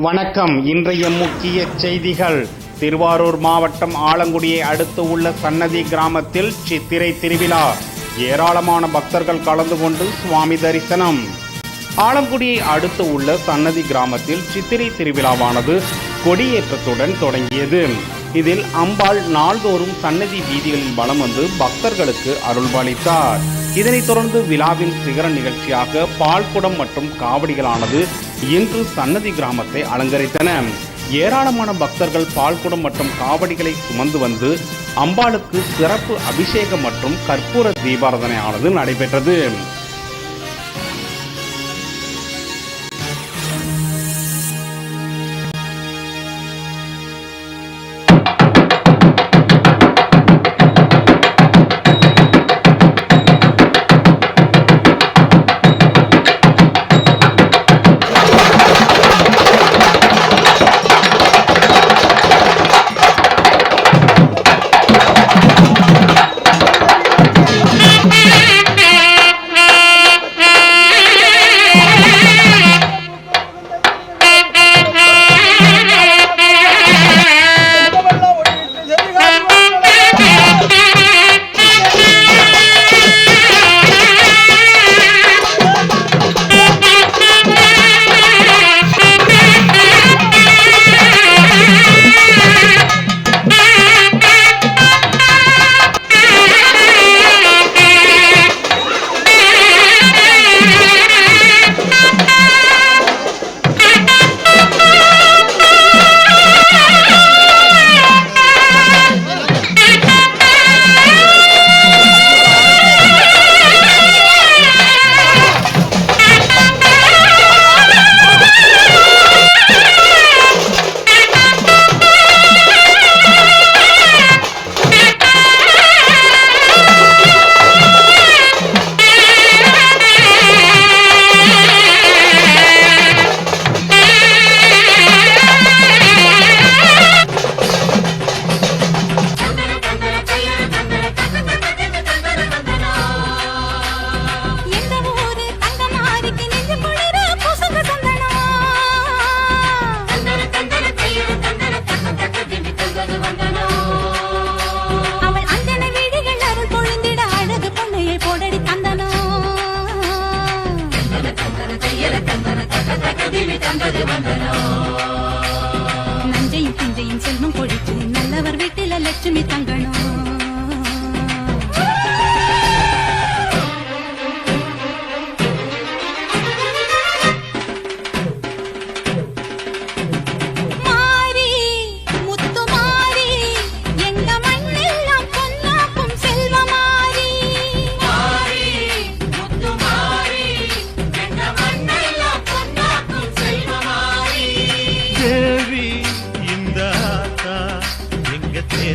வணக்கம். இன்றைய முக்கிய செய்திகள். திருவாரூர் மாவட்டம் ஆலங்குடியை அடுத்து உள்ள சன்னதி கிராமத்தில் சித்திரை திருவிழா. ஏராளமான பக்தர்கள் கலந்து கொண்டு சுவாமி தரிசனம். ஆலங்குடியை அடுத்து உள்ள சன்னதி கிராமத்தில் சித்திரை திருவிழாவானது கொடியேற்றத்துடன் தொடங்கியது. இதில் அம்பாள் நாள்தோறும் சன்னதி வீதிகளில் வலம் வந்து பக்தர்களுக்கு அருள்பாலித்தார் இதனைத் தொடர்ந்து விழாவின் சிகர நிகழ்ச்சியாக பால்குடம் மற்றும் காவடிகளானது இன்று சன்னதி கிராமத்தை அலங்கரித்தன. ஏராளமான பக்தர்கள் பால்குடம் மற்றும் காவடிகளை சுமந்து வந்து அம்பாளுக்கு சிறப்பு அபிஷேகம் மற்றும் கற்பூர தீபாரதனையானது நடைபெற்றது.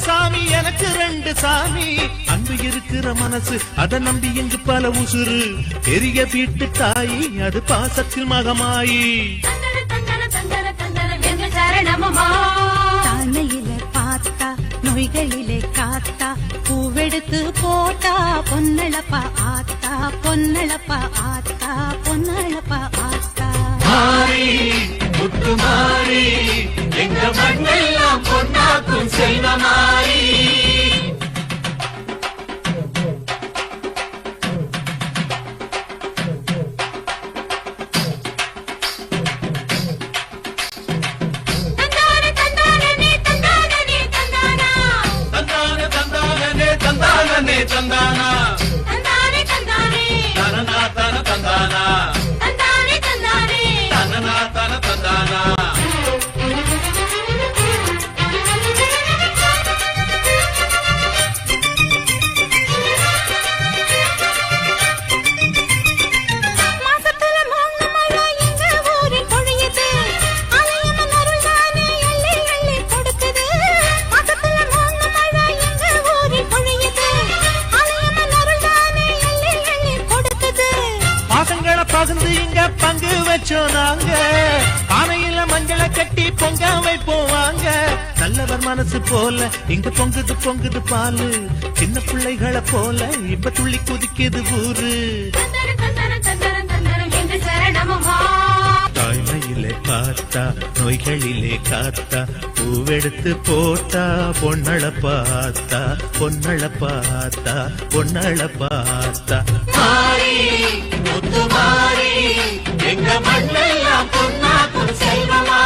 சாமி எனக்கு ரெண்டு சாமி. அன்பு இருக்கிற மனசு அதை நம்பி எங்கு பல உசுறு. பெரிய வீட்டு தாயி அது பாசத்தில் மகமாயி. நோய்களிலே காத்தா பூவெடுத்து போட்டா பொன்னழப்பா ஆத்தா பொன்னழப்பா ஆத்தா பொன்னழப்பா ஆத்தா. பகிர்ந்து இங்க பங்கு வச்சோம் நாங்க. பானையில மஞ்சளை கட்டி பொங்க வைப்போம் வாங்க நல்லவர் மனசு போல இங்க பொங்குது பொங்குது பாலு. சின்ன பிள்ளைகளை போல இப்ப துள்ளி குதிக்குது ஊரு. பூக்களை பார்த்தா நோய்களிலே காத்தா பூவெடுத்து போட்டா பொன்னள பார்த்தா பொன்னள பார்த்தா பொன்னள பார்த்தா. மாறி மாறி எங்க மண்ணெல்லாம் பொன்னா செல்வமா?